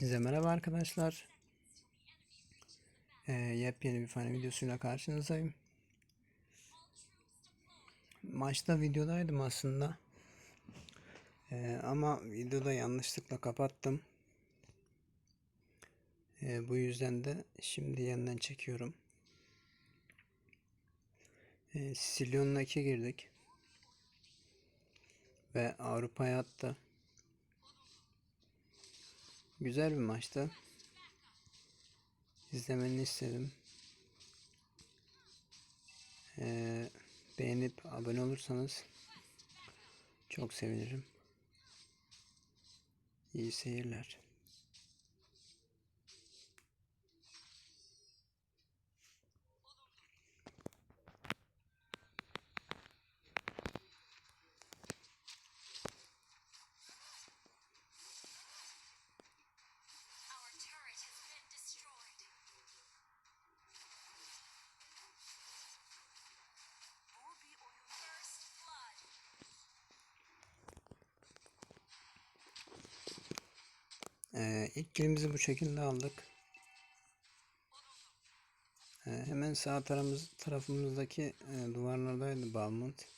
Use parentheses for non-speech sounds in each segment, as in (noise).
Hepinize merhaba arkadaşlar. Ee, yepyeni bir fani videosuyla karşınızdayım. Maçta videodaydım aslında. Ee, ama videoda yanlışlıkla kapattım. Ee, bu yüzden de şimdi yeniden çekiyorum. Ee, Sicilion'la 2 girdik. Ve Avrupa'ya attı. Güzel bir maçtı. İzlemeni istedim. Ee, beğenip abone olursanız çok sevinirim. İyi seyirler. Ee, ilk kilimizi bu şekilde aldık. Ee, hemen sağ tarafımız, tarafımızdaki e, duvarlardaydı Balmont.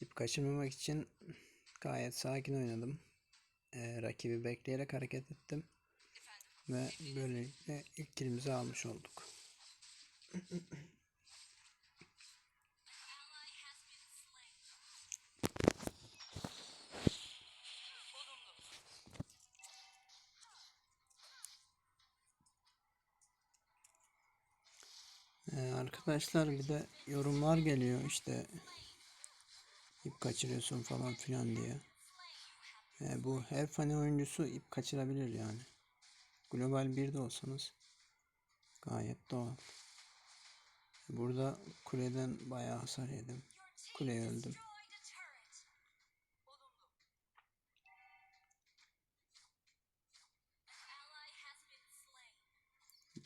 İp kaçırmamak için gayet sakin oynadım. Ee, rakibi bekleyerek hareket ettim. Ve böylelikle ilk kilimizi almış olduk. (laughs) arkadaşlar bir de yorumlar geliyor işte ip kaçırıyorsun falan filan diye. Ee, bu her fani oyuncusu ip kaçırabilir yani. Global 1'de olsanız gayet doğal. Burada kuleden bayağı hasar yedim. Kuleye öldüm.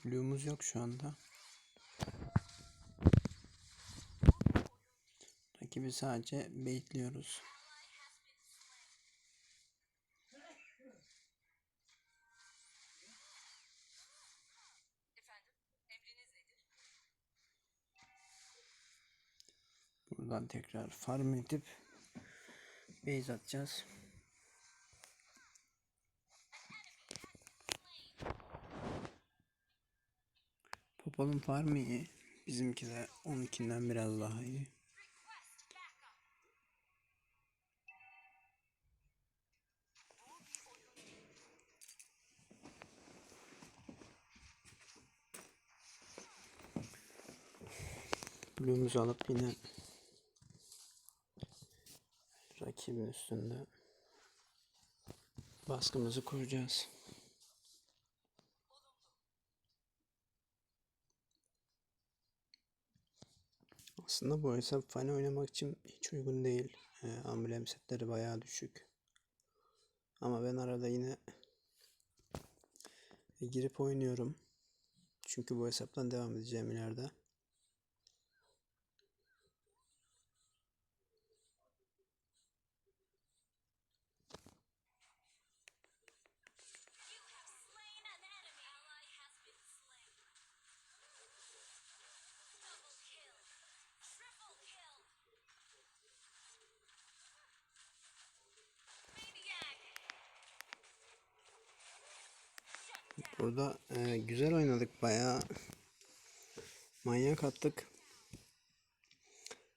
Blue'umuz yok şu anda. Rakibi sadece nedir? Buradan tekrar farm edip base atacağız. Popol'un farmı iyi. Bizimki de 12'den biraz daha iyi. Blue'umuzu alıp yine rakibin üstünde baskımızı kuracağız. Aslında bu hesap fani oynamak için hiç uygun değil. Ee, amblem setleri bayağı düşük. Ama ben arada yine girip oynuyorum. Çünkü bu hesaptan devam edeceğim ileride. Burada e, güzel oynadık bayağı. Manyak attık.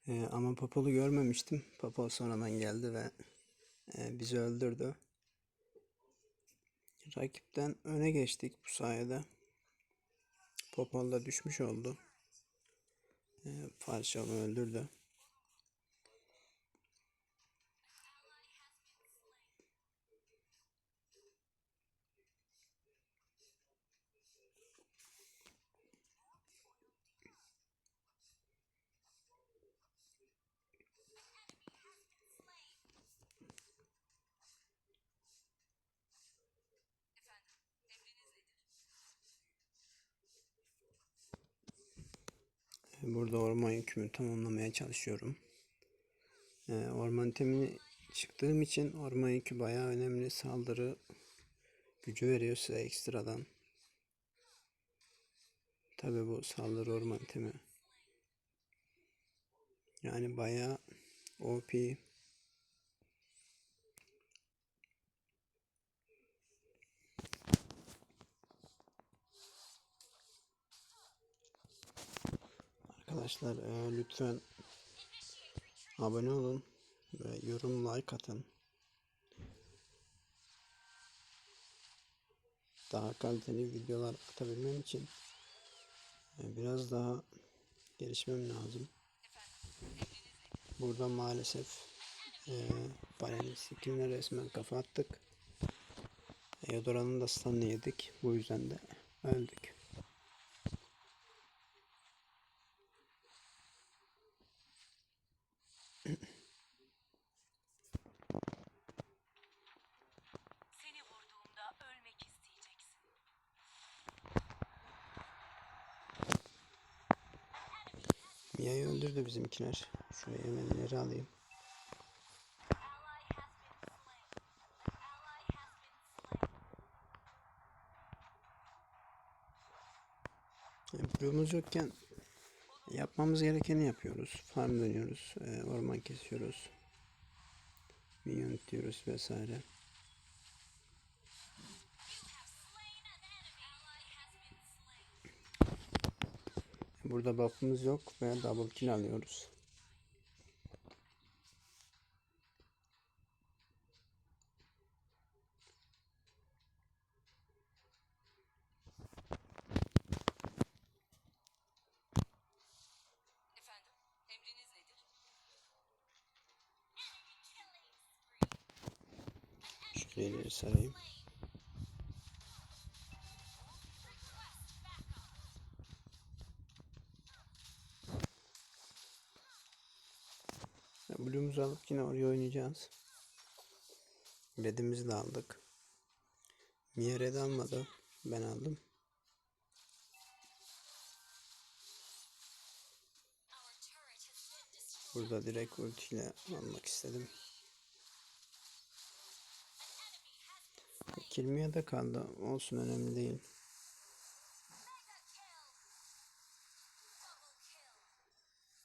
E, ama Popol'u görmemiştim. Popol sonradan geldi ve e, bizi öldürdü. Rakipten öne geçtik bu sayede. Popol da düşmüş oldu. E, onu öldürdü. Burada orman yükümü tamamlamaya çalışıyorum. Ee, orman temini çıktığım için orman yükü bayağı önemli. Saldırı gücü veriyor size ekstradan. Tabi bu saldırı orman itemi. Yani bayağı OP. Arkadaşlar e, lütfen abone olun ve yorum like atın. Daha kaliteli videolar atabilmem için e, biraz daha gelişmem lazım. Burada maalesef e, Baren'in skilline resmen kafa attık. Eodora'nın da stun'ını yedik. Bu yüzden de öldük. Mia'yı öldürdü bizimkiler. Şuraya hemen ileri alayım. Blue'umuz yokken yapmamız gerekeni yapıyoruz. Farm dönüyoruz. e, orman kesiyoruz. Minyon diyoruz vesaire. Burada buff'ımız yok ve double kill alıyoruz. Şöyle ileri sarayım. Blue'umuzu alıp yine oraya oynayacağız. Red'imizi de aldık. Mia red almadı. Ben aldım. Burada direkt ultiyle almak istedim. Kill Mia'da kaldı. Olsun önemli değil.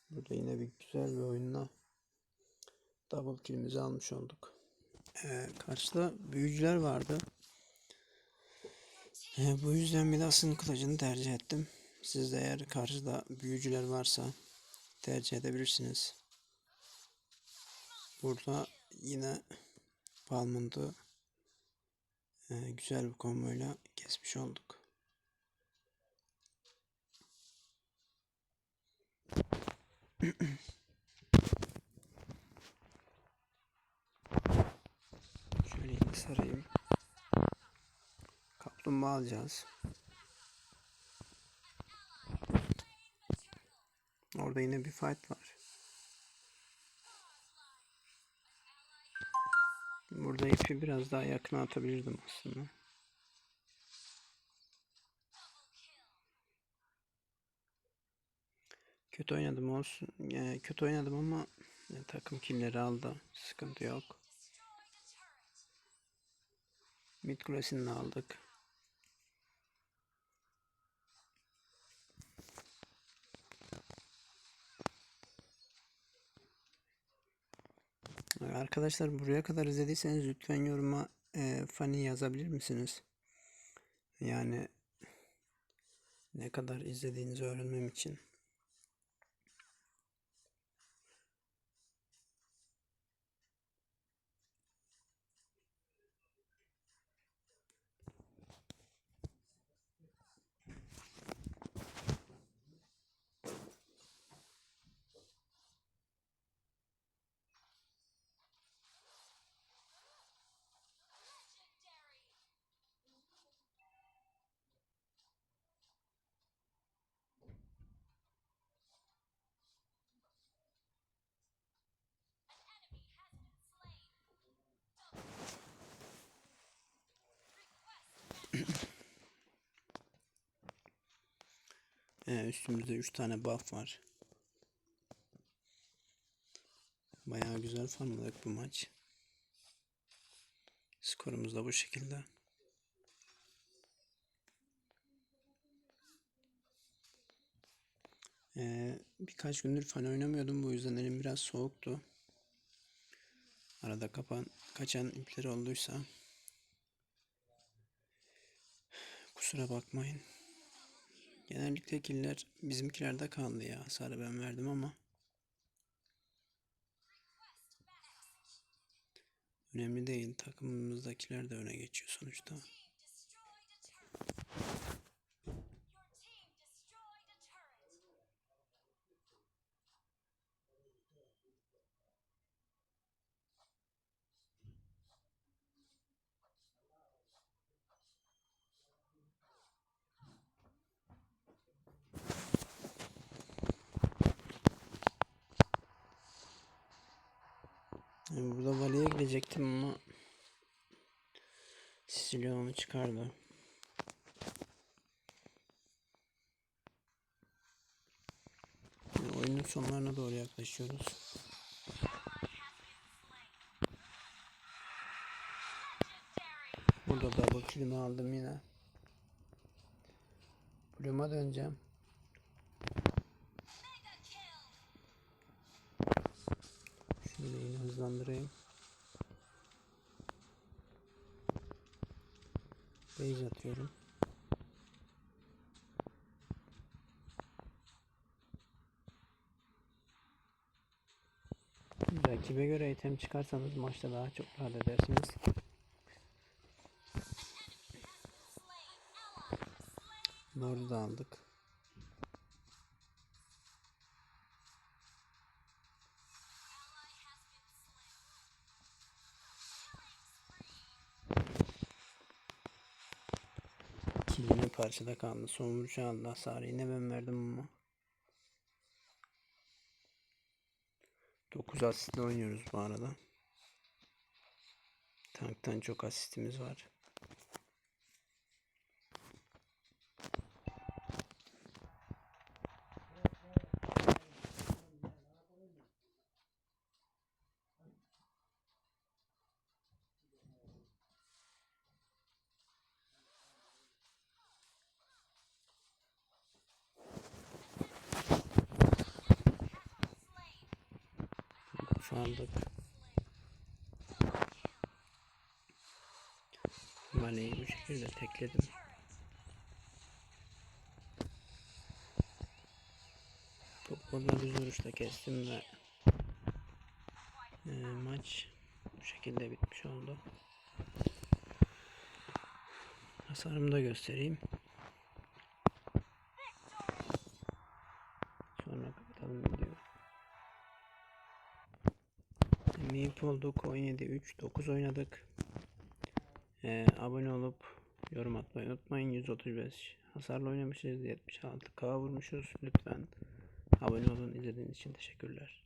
Burada yine bir güzel bir oyunla double kill'imizi almış olduk. Ee, karşıda büyücüler vardı. Ee, bu yüzden bir de asın kılıcını tercih ettim. Siz de eğer karşıda büyücüler varsa tercih edebilirsiniz. Burada yine Palmund'u e, güzel bir komboyla kesmiş olduk. (clears throat) Şöyle yine sarayım. Kaplumbağa alacağız. Orada yine bir fight var. Burada ipi biraz daha yakına atabilirdim aslında. Kötü oynadım olsun. Yani kötü oynadım ama e, takım killleri aldı. Sıkıntı yok. Mid kulesini aldık. Arkadaşlar buraya kadar izlediyseniz lütfen yoruma e, funny yazabilir misiniz? Yani ne kadar izlediğinizi öğrenmem için. Ee, üstümüzde 3 tane buff var. Bayağı güzel farmladık bu maç. Skorumuz da bu şekilde. Ee, birkaç gündür fan oynamıyordum. Bu yüzden elim biraz soğuktu. Arada kapan, kaçan ipleri olduysa (sighs) kusura bakmayın. Genellikle killer bizimkilerde kaldı ya. Hasarı ben verdim ama önemli değil. Takımımızdakiler de öne geçiyor sonuçta. Yani burada valeye gidecektim ama Sicilya çıkardı. Şimdi oyunun sonlarına doğru yaklaşıyoruz. Burada double kill'imi aldım yine. Bloom'a döneceğim. Hızlandırayım. Base atıyorum. Rakibe göre item çıkarsanız maçta daha çok rahat edersiniz. Lord'u da aldık. Parçada kaldı. Son vuruşu aldı. Hasarı yine ben verdim ama. 9 asistle oynuyoruz bu arada. Tanktan çok asistimiz var. Aldık. Maleyi bu şekilde tekledim. Toplarla düz vuruşla kestim ve e, maç bu şekilde bitmiş oldu. Hasarımı da göstereyim. Olduk 17 3 9 oynadık. Ee, abone olup yorum atmayı unutmayın. 135 hasarla oynamışız. 76k vurmuşuz. Lütfen abone olun. izlediğiniz için teşekkürler.